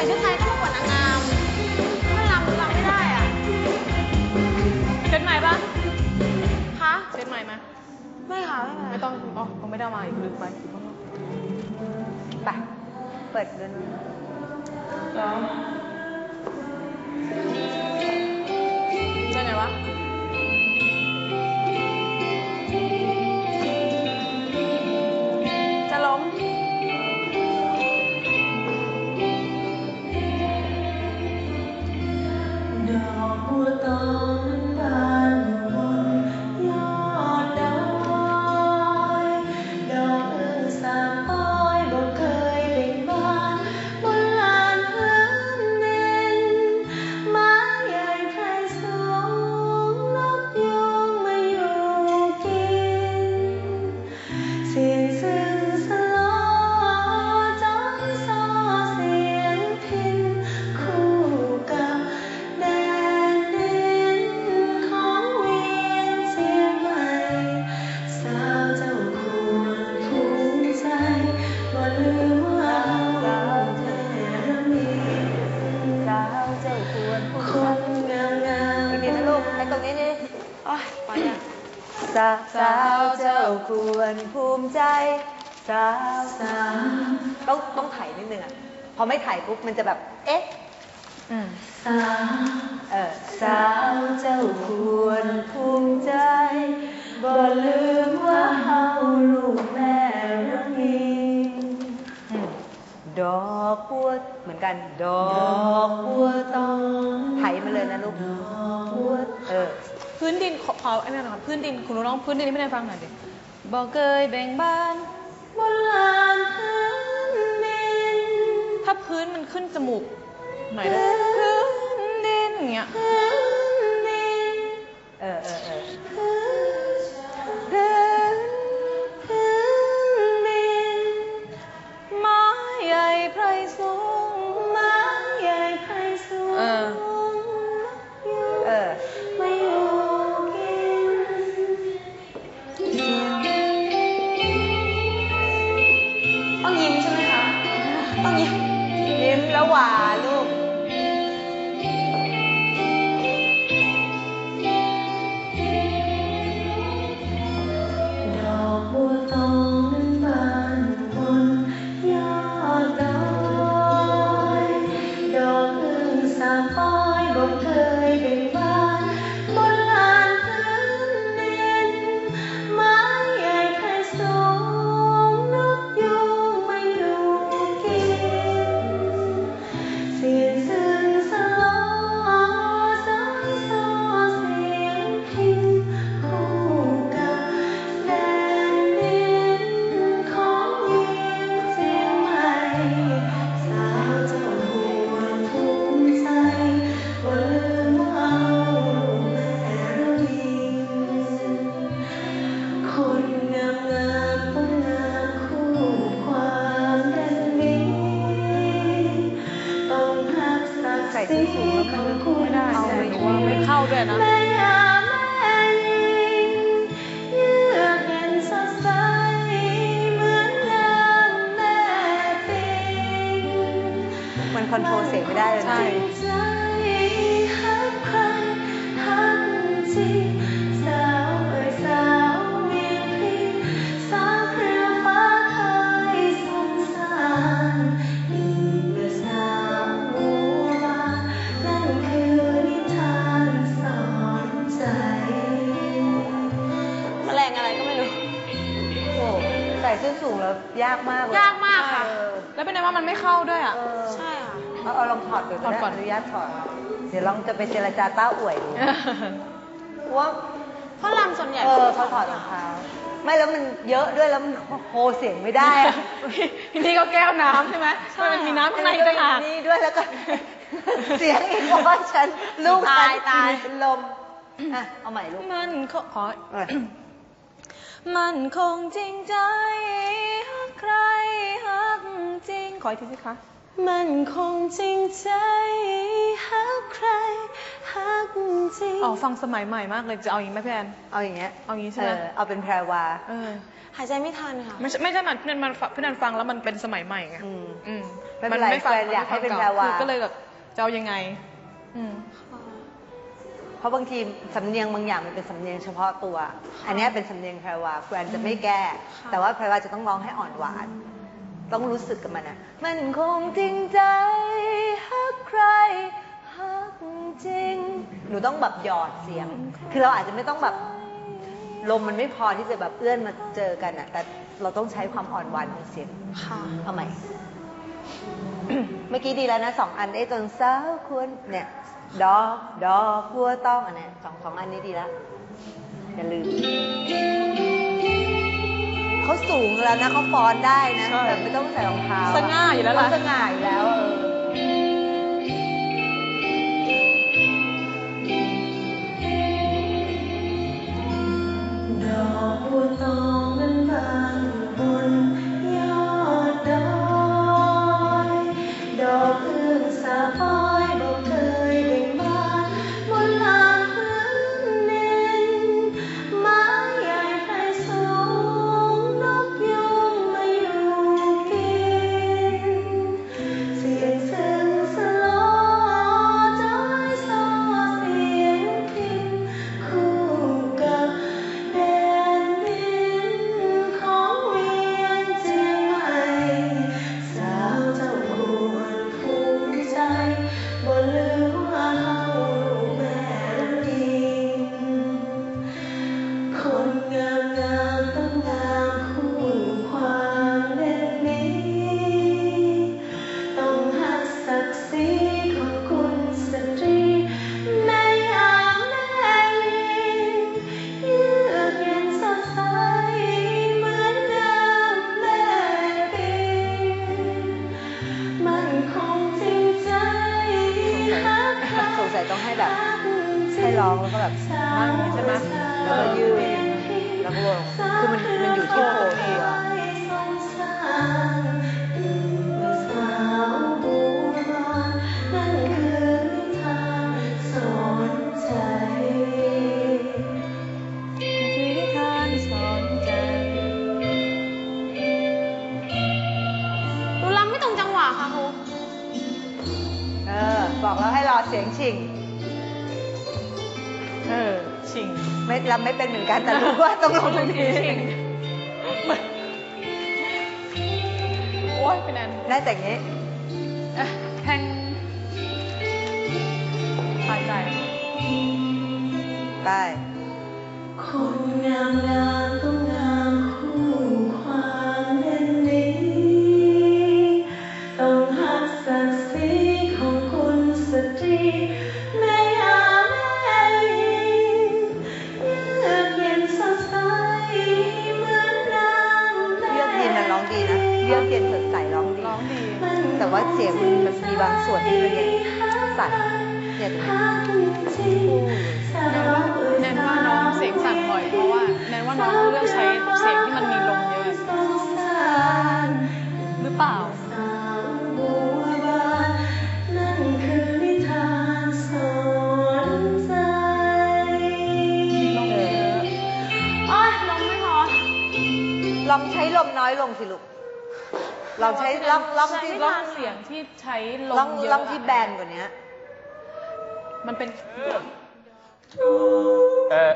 ส่ชุดไทยต้องประกวดนางงามไม่รำรำไม่ได้อะเซ็ตใหม่ปะคะเซ็ตใหม่ไหมไม่ค่ะไม่ไม่ต้องอ๋อคงไม่ได้เอามาอีกลืมไปไปเปิดเงินใโอ้ยไปอะสาสาวเจ้าควรภูมิใจ สาวสาวต้องต้องไถ่ายนิดนึงอะ พอไม่ไถ่ายปุ๊บมันจะแบบ เอ๊ะ อืม สาวเออ สาวเจ้าควรภูมิใจ บ่ลืมว่าเฮาลูกแม่ระมีอืมดอกบัวเหมือนกัน ดอ อขอไอ้แม่หน่อยครับพื้นดินคุณรู้น้องพื้นดินให้ไม่ได้ฟังหน่อยดิบอกเคยแบ่งบ้านบนลานพื้นดินถ้าพื้นมันขึ้นจมูกหน่อยได้พื้นดินอย่างเงี้ยพื้นดินเออเออเออ ต้องยิ้มยิ้มแล้วหวานลูก คอนโทรลเสียงไม่ได้เลยใช่นะ ส่ส้นสูงแล้วยากมากเลย ยากมากค่ะ เออ แล้วเป็นไงว่ามันไม่เข้าด้วยอะ เออ ใช่ค่ะ เอาเอาลองถอดก่อนถอดก่อน อนุญาตถอด เดี๋ยวลองจะไปเจรจาต้าอวยดูว่า เพราะรำส่วนใหญ่เออเขาถอดรองเท้า ไม่แล้วมันเยอะด้วยแล้วมันโฮเสียงไม่ได้อะนี่ก็แก้วน้ำใช่ไหมมันมีน้ำข้างในต่างหากนี่ด้วยแล้วก็ เสียงอีกเพราะว่าฉันลูกฉันตายตาย เป็นลมอะเอาใหม่ลูก มันคงขอ เออ มันคงจริงใจฮักใครฮักจริง ขออีกทีสิคะ มันคงจริงใจหาใครฮักจริง อ๋อ ฟังสมัยใหม่มากเลย จะเอาอย่างนี้ไหมพี่แอน เอาอย่างเงี้ยเอาอย่างงี้ใช่ไหมเออเอาเป็นแพรวา เออ หายใจไม่ทันค่ะ ไม่ใช่ไม่ใช่มันพี่แอนมันพี่แอนฟังแล้วมันเป็นสมัยใหม่ไงอืม อืมไม่เป็นไรฟังแฟนอยากให้เป็นมัแพรวาก็เลยแบบจะเอายังไง อืม เพราะบางทีสำเนียงบางอย่างมันเป็นสำเนียงเฉพาะตัว อันเนี้ยเป็นสำเนียงแพรวาครูแอนจะไม่แก้ค่ะแต่ว่าแพรวาจะต้องร้องให้อ่อนหวาน ต้องรู้สึกกับมันนะมันคงจริงใจฮักใครฮักจริง หนูต้องแบบหยอดเสียง คือเราอาจจะไม่ต้องแบบลมมันไม่พอที่จะแบบเอื้อนมาเจอกันอะแต่เราต้องใช้ความอ่อนหวานของเสียง ค่ะ เอาใหม่ เมื่อกี้ดีแล้วนะสองอันได้จนสาวควรเนี่ย ดอกดอกบัวต้องอันเนี้ยสองสองอันนี้ดีแล้วอย่าลืมเขาสูงแล้วนะเขาฟ้อนได้นะใช่แบบไม่ต้องใส่รองเท้าสง่าอยู่แล้วล่ะเขาสง่าอยู่แล้วเออ ร้องแล้วก็แบบนั่งใช่ไหมแล้วก็ยืดแล้วก็วงคือมันมันอยู่ที่โพตัวนั่นคือนิทานสอนใจอนิทานสอนใจดูรำไม่ตรงจังหวะค่ะครูเออบอกแล้วให้รอเสียงชิง เออชิงไม่รำไม่เป็นเหมือนกันแต่รู้ว่าต้องลงตรงนี้โอ้ยเป็นแอนได้แต่อย่างนี้เอ๊ะแทงหายใจไปคนงามงามางส่วนที่มันยังสั่นเนี่ยนี้หักจริงสาวเอ่ยแนนว่าน้องเสียงสั่นบ่อยเพราะว่าแนนว่าน้องเลือกใช้เสียงที่มันมีลมเยอะหรือเปล่าลองใช้ลมน้อยลงสิลูก ลองใช้ล่องล่องที่ลองเสียงที่ใช้ลล่องมเยอะล่องที่แบนกว่านี้ มันเป็น เออ